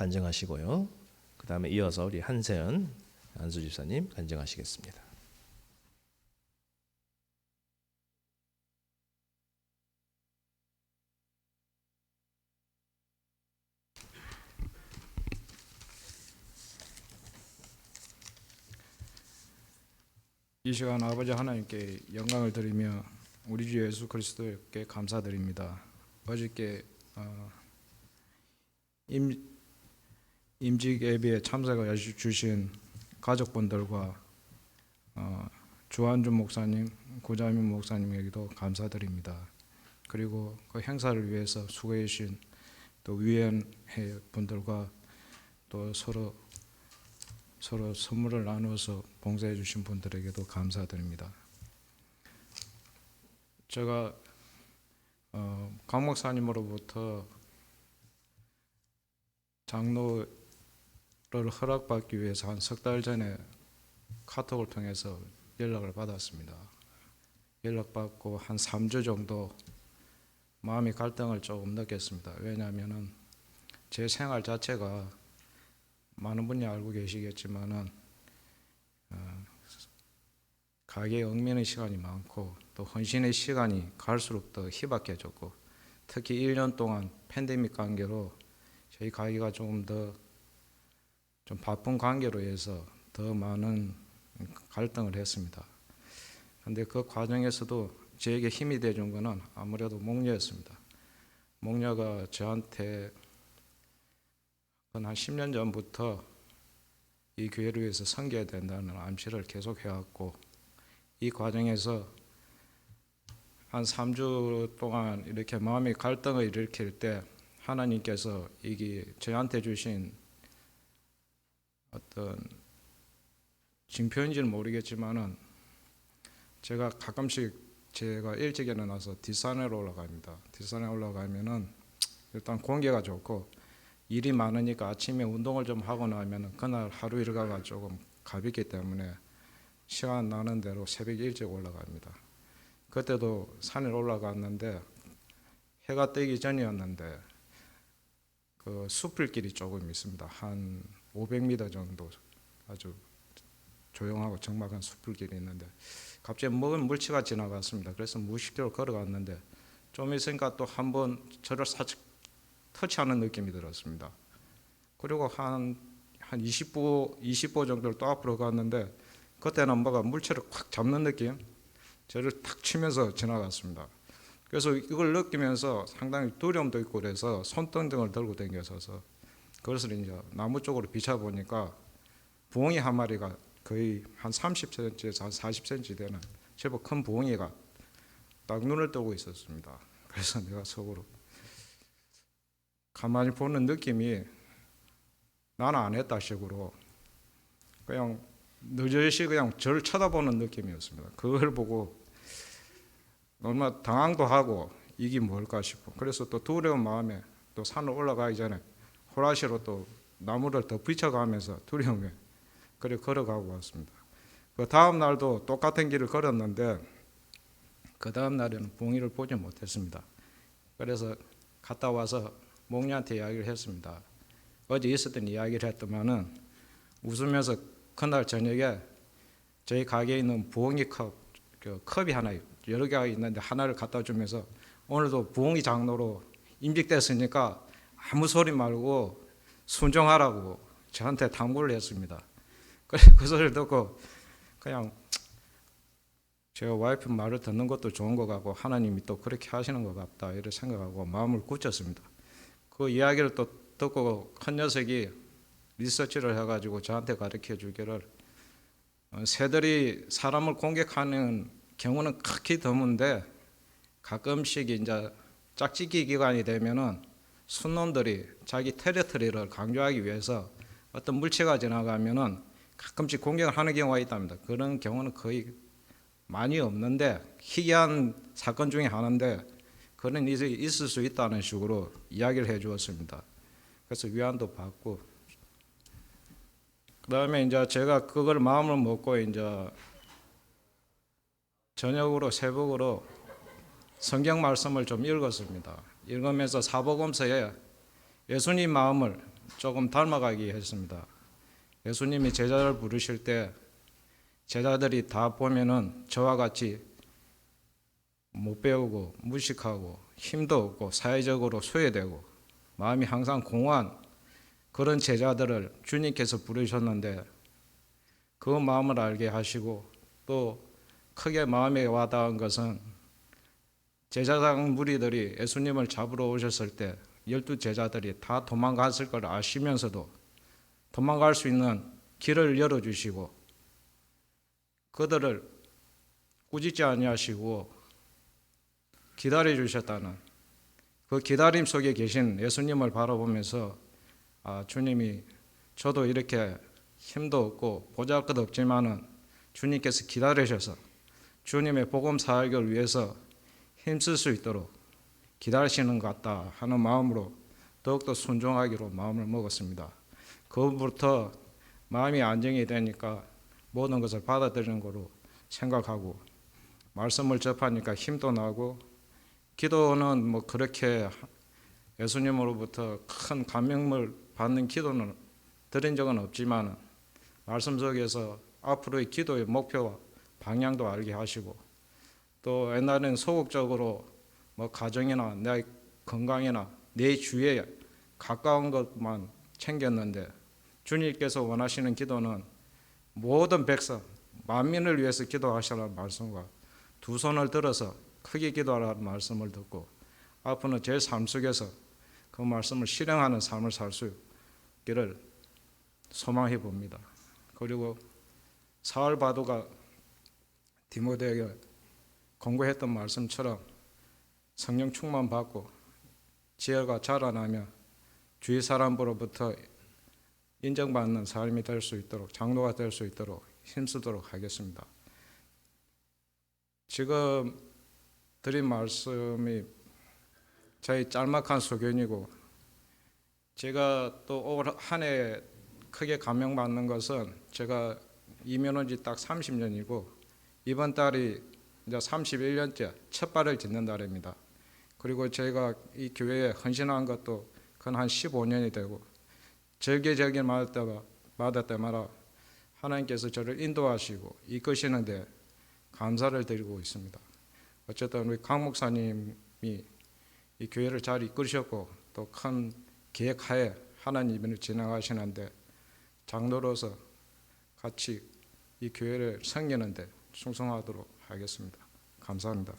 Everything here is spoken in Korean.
간증하시고요. 그 다음에 이어서 우리 한세연 안수 집사님 간증하시겠습니다. 이 시간 아버지 하나님께 영광을 드리며 우리 주 예수 그리스도께 감사드립니다. 어저께 어, 임, 임직 예비에 참석해 주신 가족분들과 어, 주한준 목사님, 고자민 목사님에게도 감사드립니다. 그리고 그 행사를 위해서 수고해 주신 또 위원회 분들과 또 서로 서로 선물을 나누어서 봉사해 주신 분들에게도 감사드립니다. 제가 어, 강 목사님으로부터 장로 를 허락받기 위해서 한 석 달 전에 카톡을 통해서 연락을 받았습니다. 연락받고 한 3주 정도 마음의 갈등을 조금 느꼈습니다. 왜냐하면은 제 생활 자체가 많은 분이 알고 계시겠지만은 어, 가게에 얽매는 시간이 많고 또 헌신의 시간이 갈수록 더 희박해졌고 특히 1년 동안 팬데믹 관계로 저희 가게가 조금 더 좀 바쁜 관계로 해서 더 많은 갈등을 했습니다. 그런데 그 과정에서도 저에게 힘이 돼준 거는 아무래도 목녀였습니다. 목녀가 저한테 한 10년 전부터 이 교회를 위해서 섬겨야 된다는 암시를 계속 해왔고 이 과정에서 한 3주 동안 이렇게 마음의 갈등을 일으킬 때 하나님께서 이게 저한테 주신 어떤 징표인지는 모르겠지만은 제가 가끔씩 제가 일찍 일어나서 뒷산으로 올라갑니다. 뒷산에 올라가면은 일단 공기가 좋고 일이 많으니까 아침에 운동을 좀 하고 나면 그날 하루 일과가 조금 가볍기 때문에 시간 나는 대로 새벽 일찍 올라갑니다. 그때도 산에 올라갔는데 해가 뜨기 전이었는데 그 숲을길이 조금 있습니다. 한 500m 정도 아주 조용하고 적막한 숲을길이 있는데 갑자기 먹은 물치가 지나갔습니다. 그래서 무식대로 걸어갔는데 좀 있으니까 또 한 번 저를 살짝 터치하는 느낌이 들었습니다. 그리고 한, 한 20보, 20보 정도를 또 앞으로 갔는데 그때는 뭐가 물체를 꽉 잡는 느낌? 저를 탁 치면서 지나갔습니다. 그래서 이걸 느끼면서 상당히 두려움도 있고 그래서 손등 등을 들고 다녀서서 그것을 이제 나무 쪽으로 비춰 보니까 부엉이 한 마리가 거의 한 30cm에서 한 40cm 되는 제법 큰 부엉이가 딱 눈을 뜨고 있었습니다. 그래서 내가 속으로 가만히 보는 느낌이 나는 안 했다 식으로 그냥 느저시 그냥 저를 쳐다보는 느낌이었습니다. 그걸 보고 얼마 당황도 하고 이게 뭘까 싶어. 그래서 또 두려운 마음에 또 산을 올라가기 전에 호라시로 또 나무를 더 비춰가면서 두려움에 그래 걸어가고 왔습니다. 그 다음 날도 똑같은 길을 걸었는데 그 다음 날에는 봉이를 보지 못했습니다. 그래서 갔다 와서 목녀한테 이야기를 했습니다. 어제 있었던 이야기를 했더만은 웃으면서 그날 저녁에 저희 가게에 있는 부엉이 컵, 그 컵이 하나 여러 개가 있는데 하나를 갖다 주면서 오늘도 부엉이 장로로 임직됐으니까 아무 소리 말고 순종하라고 저한테 당부를 했습니다. 그래 그 소리를 듣고 그냥 제가 와이프 말을 듣는 것도 좋은 것 같고 하나님이 또 그렇게 하시는 것 같다 이렇게 생각하고 마음을 굳혔습니다. 그 이야기를 또 듣고 큰 녀석이 리서치를 해가지고 저한테 가르쳐 주기를 어, 새들이 사람을 공격하는 경우는 극히 드문데 가끔씩 이제 짝짓기 기간이 되면은 순놈들이 자기 테리토리를 강조하기 위해서 어떤 물체가 지나가면은 가끔씩 공격을 하는 경우가 있답니다. 그런 경우는 거의 많이 없는데 희귀한 사건 중에 하나인데 그런 일이 있을 수 있다는 식으로 이야기를 해 주었습니다. 그래서 위안도 받고 그다음에 이제 제가 그걸 마음을 먹고 이제 저녁으로 새벽으로 성경 말씀을 좀 읽었습니다. 읽으면서 사복음서에 예수님 마음을 조금 닮아가기 했습니다. 예수님이 제자를 부르실 때 제자들이 다 보면은 저와 같이 못 배우고 무식하고 힘도 없고 사회적으로 소외되고 마음이 항상 공허한 그런 제자들을 주님께서 부르셨는데 그 마음을 알게 하시고 또 크게 마음에 와닿은 것은 제자당 무리들이 예수님을 잡으러 오셨을 때 열두 제자들이 다 도망갔을 걸 아시면서도 도망갈 수 있는 길을 열어주시고 그들을 꾸짖지 아니하시고 기다려 주셨다는 그 기다림 속에 계신 예수님을 바라보면서 아 주님이 저도 이렇게 힘도 없고 보잘것 없지만은 주님께서 기다리셔서 주님의 복음 사역을 위해서 힘쓸 수 있도록 기다리시는 것 같다 하는 마음으로 더욱더 순종하기로 마음을 먹었습니다. 그부터 마음이 안정이 되니까 모든 것을 받아들이는 거로 생각하고 말씀을 접하니까 힘도 나고 기도는 뭐 그렇게 예수님으로부터 큰 감명을 받는 기도는 드린 적은 없지만 말씀 속에서 앞으로의 기도의 목표와 방향도 알게 하시고 또 옛날에는 소극적으로 뭐 가정이나 내 건강이나 내 주위에 가까운 것만 챙겼는데 주님께서 원하시는 기도는 모든 백성 만민을 위해서 기도하시라는 말씀과 두 손을 들어서 크게 기도하라는 말씀을 듣고 앞으로는 제 삶 속에서 그 말씀을 실행하는 삶을 살 수 있기를 소망해 봅니다. 그리고 사울 바도가 디모데에게 공부했던 말씀처럼 성령 충만 받고 지혜가 자라나며 주위 사람으로부터 인정받는 삶이 될 수 있도록 장로가 될 수 있도록 힘쓰도록 하겠습니다. 지금 드린 말씀이 저희 짤막한 소견이고 제가 또 올 한 해 크게 감명받는 것은 제가 이민온 지 딱 30년이고 이번 달이 이제 31년째 첫 발을 딛는 달입니다. 그리고 제가 이 교회에 헌신한 것도 근한 15년이 되고 맞을 때마다 맞을 때마다 하나님께서 저를 인도하시고 이끄시는데 감사를 드리고 있습니다. 어쨌든 우리 강 목사님이 이 교회를 잘 이끌으셨고 또 큰 계획하에 하나님을 진행하시는데 장로로서 같이 이 교회를 섬기는데 충성하도록 하겠습니다. 감사합니다.